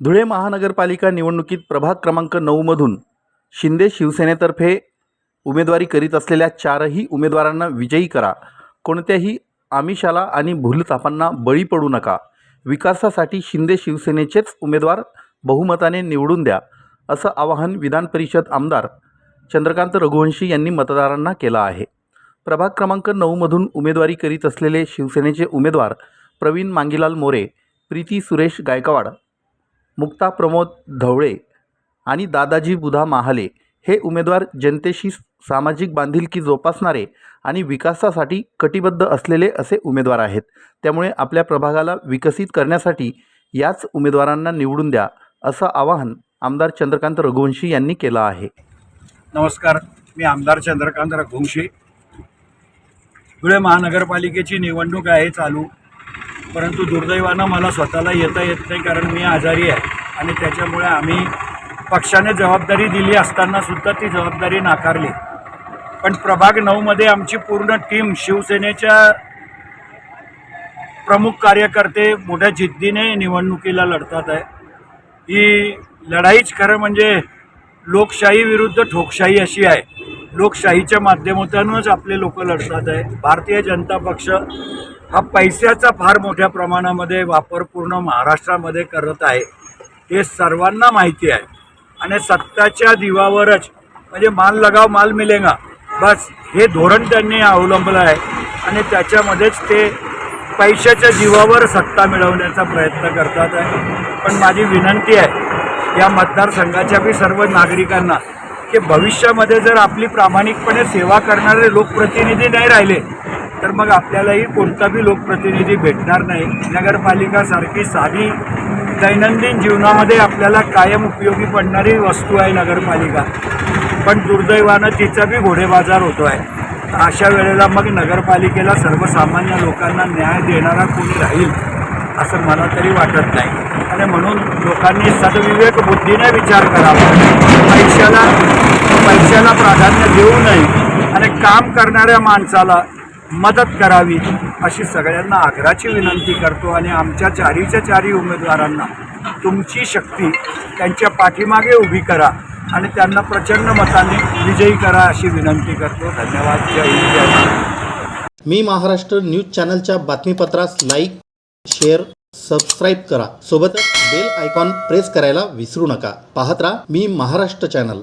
धुळे महानगरपालिका निवडणुकीत प्रभाग क्रमांक नऊमधून शिंदे शिवसेनेतर्फे उमेदवारी करीत असलेल्या चारही उमेदवारांना विजयी करा. कोणत्याही आमिषाला आणि भूलथापांना बळी पडू नका. विकासासाठी शिंदे शिवसेनेचेच उमेदवार बहुमताने निवडून द्या असं आवाहन विधान परिषद आमदार चंद्रकांत रघुवंशी यांनी मतदारांना केलं आहे. प्रभाग क्रमांक नऊमधून उमेदवारी करीत असलेले शिवसेनेचे उमेदवार प्रवीण मांगीलाल मोरे प्रीती सुरेश गायकवाड मुक्ता प्रमोद ढवळे आणि दादाजी बुधा महाले हे उमेदवार जनतेशी सामाजिक बांधिलकी जोपासणारे आणि विकासासाठी कटिबद्ध असलेले असे उमेदवार आहेत. त्यामुळे आपल्या प्रभागाला विकसित करण्यासाठी याच उमेदवारांना निवडून द्या असं आवाहन आमदार चंद्रकांत रघुवंशी यांनी केलं आहे. नमस्कार मी आमदार चंद्रकांत रघुवंशी. धुळे महानगरपालिकेची निवडणूक आहे चालू. परंतु दुर्दैवानं मला स्वतःला येता येत नाही कारण मी आजारी आहे. आणि त्याच्यामुळे आम्ही पक्षाने जबाबदारी दिली असताना सुद्धा ती जबाबदारी नाकारली. पण प्रभाग नऊमध्ये आमची पूर्ण टीम शिवसेनेच्या प्रमुख कार्यकर्ते मोठ्या जिद्दीने निवडणुकीला लढतात आहे. ही लढाईच खरं म्हणजे लोकशाही विरुद्ध ठोकशाही अशी आहे. लोकशाहीच्या माध्यमातूनच आपले लोक लढतात आहे. भारतीय जनता पक्ष हा पैशाचा फार मोठ्या प्रमाणामध्ये वापर पूर्ण महाराष्ट्रामध्ये करत आहे. हे सर्वांना माहिती आहे. आणि सत्ताच्या दिवावरच म्हणजे माल लगाव माल मिलेगा बस हे धोरण त्यांनी अवलंबलं आहे. आणि त्याच्यामध्येच ते पैशाच्या जीवावर सत्ता मिळवण्याचा प्रयत्न करतात आहे. पण माझी विनंती आहे या मतदारसंघाच्या बी सर्व नागरिकांना की भविष्यामध्ये जर आपली प्रामाणिकपणे सेवा करणारे लोकप्रतिनिधी नाही राहिले तर मग आपल्यालाही कोणताबी लोकप्रतिनिधी भेटणार नाही. नगरपालिकासारखी साधी दैनंदिन जीवनामध्ये आपल्याला कायम उपयोगी पडणारी वस्तू आहे नगरपालिका. पण दुर्दैवानं तिचा बी घोडेबाजार होतो आहे अशा वेळेला मग नगरपालिकेला सर्वसामान्य लोकांना न्याय देणारा कोणी राहील असं मला तरी वाटत नाही. आणि म्हणून लोकांनी सदविवेक बुद्धीने विचार करावा. पैशाला पैशाला प्राधान्य देऊ नये. आणि काम करणाऱ्या माणसाला मदत करावी अशी सगळ्यांना आग्रहाची विनंती करतो आणि आमच्या चारीच्या चारी उमेदवारांना तुमची शक्ती त्यांच्या पाठीमागे उभी करा आणि त्यांना प्रचंड मताने विजयी करा अशी विनंती करतो. धन्यवाद. जय हिंद जय मी महाराष्ट्र न्यूज चॅनलच्या बातमीपत्रास लाईक शेअर सबस्क्राईब करा. सोबतच बेल आयकॉन प्रेस करायला विसरू नका. पाहत राहा मी महाराष्ट्र चॅनल.